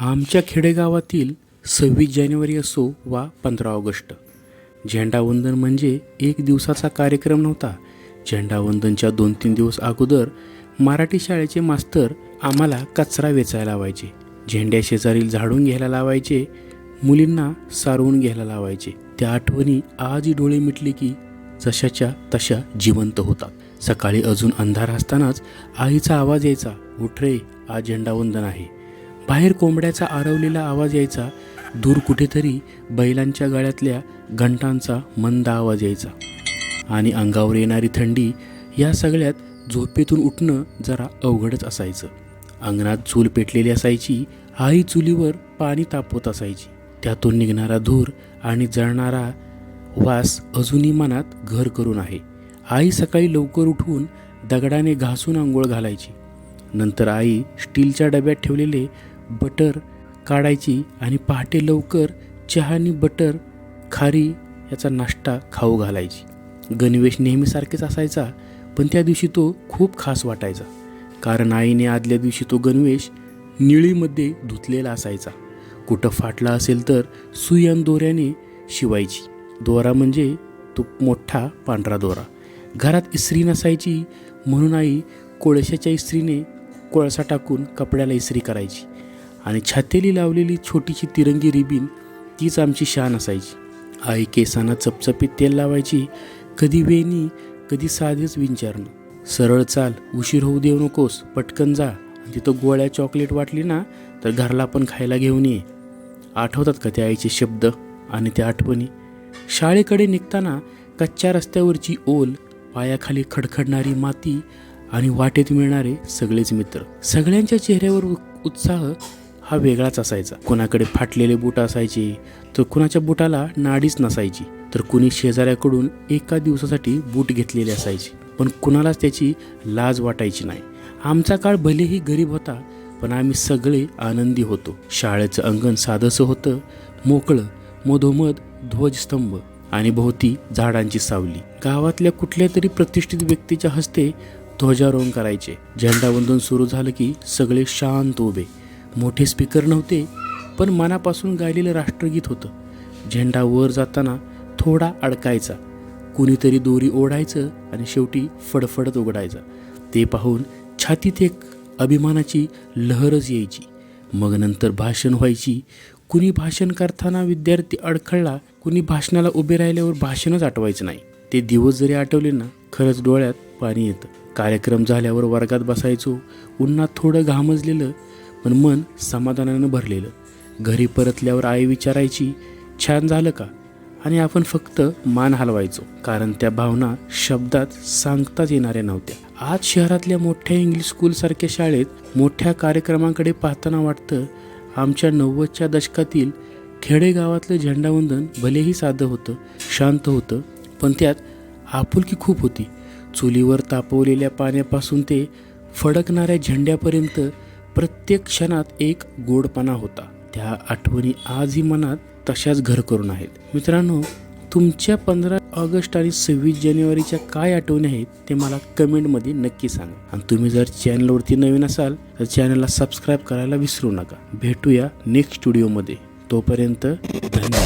आमच्या खेडेगावातील सव्वीस जानेवारी असो वा पंधरा ऑगस्ट. झेंडावंदन म्हणजे एक दिवसाचा कार्यक्रम नव्हता. झेंडावंदनच्या दोन तीन दिवस अगोदर मराठी शाळेचे मास्तर आम्हाला कचरा वेचायला लावायचे. झेंड्या शेजारील झाडून घ्यायला लावायचे मुलींना सारवून घ्यायला लावायचे. त्या आठवणी आजही डोळे मिटले की जशाच्या तशा जिवंत होतात. सकाळी अजून अंधार असतानाच आईचा आवाज यायचा उठ रे आज झेंडावंदन आहे. बाहेर कोंबड्याचा आरवलेला आवाज यायचा दूर कुठेतरी बैलांच्या गळ्यातल्या घंटांचा मंद आवाज यायचा. आणि अंगावर येणारी थंडी या सगळ्यात झोपेतून उठणं जरा अवघडच असायचं. अंगणात चूल पेटलेली असायची आई चुलीवर पाणी तापवत असायची. त्यातून निघणारा धूर आणि जळणारा वास अजूनही मनात घर करून आहे. आई सकाळी लवकर उठून दगडाने घासून आंघोळ घालायची. नंतर आई स्टीलच्या डब्यात ठेवलेले बटर काढायची आणि पहाटे लवकर चहानी बटर खारी याचा नाश्ता खाऊ घालायची. गणवेश नेहमीसारखेच असायचा पण त्या दिवशी तो खूप खास वाटायचा. कारण आईने आदल्या दिवशी तो गणवेश निळीमध्ये धुतलेला असायचा. कुठं फाटला असेल तर सुयान दोऱ्याने शिवायची. दोरा म्हणजे तो मोठा पांढरा दोरा. घरात इस्त्री नसायची म्हणून आई कोळशाच्या इस्त्रीने कोळसा टाकून कपड्याला इस्त्री करायची. आणि छातेली लावलेली छोटीशी तिरंगी रिबीन तीच आमची शान असायची. आई केसांना चपचपीत तेल लावायची कधी वेणी कधी साधेच विंचारणं. सरळ चाल उशीर होऊ देऊ नकोस पटकन जा. आणि तिथं गोळ्या चॉकलेट वाटली ना तर घरला पण खायला घेऊन ये. आठवतात का त्या आईचे शब्द आणि त्या आठवणी? शाळेकडे निघताना कच्च्या रस्त्यावरची ओल पायाखाली खडखडणारी माती आणि वाटेत मिळणारे सगळेच मित्र. सगळ्यांच्या चेहऱ्यावर उत्साह हा वेगळाच असायचा. कोणाकडे फाटलेले बूट असायचे तर कुणाच्या बुटाला नाडीच नसायची. तर कुणी शेजाऱ्याकडून एका दिवसासाठी बूट घेतलेले असायचे. पण कुणालाच त्याची लाज वाटायची नाही. आमचा काळ भलेही गरीब होता पण आम्ही सगळे आनंदी होतो. शाळेचं अंगण साधंसं होतं मोकळं मधोमध ध्वजस्तंभ आणि भोवती झाडांची सावली. गावातल्या कुठल्या तरी प्रतिष्ठित व्यक्तीच्या हस्ते ध्वजारोहण करायचे. झेंडावंदन सुरू झालं की सगळे शांत उभे. मोठे स्पीकर नव्हते पण मनापासून गायलेलं राष्ट्रगीत होतं. झेंडा वर जाताना थोडा अडकायचा. कुणीतरी दोरी ओढायचं आणि शेवटी फडफडत उघडायचा. ते पाहून छातीत एक अभिमानाची लहरच यायची. मग नंतर भाषण व्हायची. कुणी भाषण करताना विद्यार्थी अडखळला कुणी भाषणाला उभे राहिल्यावर भाषणच आठवायचं नाही. ते दिवस जरी आठवले ना खरंच डोळ्यात पाणी येतं. कार्यक्रम झाल्यावर वर्गात बसायचो उन्हात थोडं घामजलेलं पण मन समाधानानं भरलेलं. घरी परतल्यावर आई विचारायची छान झालं का? आणि आपण फक्त मान हलवायचो कारण त्या भावना शब्दात सांगताच येणाऱ्या नव्हत्या. आज शहरातल्या मोठ्या इंग्लिश स्कूलसारख्या शाळेत मोठ्या कार्यक्रमांकडे पाहताना वाटतं आमच्या नव्वदच्या दशकातील खेडेगावातलं झेंडावंदन भलेही साधं होतं शांत होतं पण त्यात आपुलकी खूप होती. चुलीवर तापवलेल्या पाण्यापासून ते फडकणाऱ्या झेंड्यापर्यंत प्रत्येक क्षणात एक गोडपणा होता. त्या आठवणी आजही मनात तशाच घर करून आहेत. मित्रांनो तुमच्या पंधरा ऑगस्ट आणि सव्वीस जानेवारीच्या काय आठवणी आहेत ते मला कमेंटमध्ये नक्की सांगा. आणि तुम्ही जर चॅनलवरती नवीन असाल तर चॅनलला सबस्क्राईब करायला विसरू नका. भेटूया नेक्स्ट स्टुडिओमध्ये. तोपर्यंत धन्यवाद.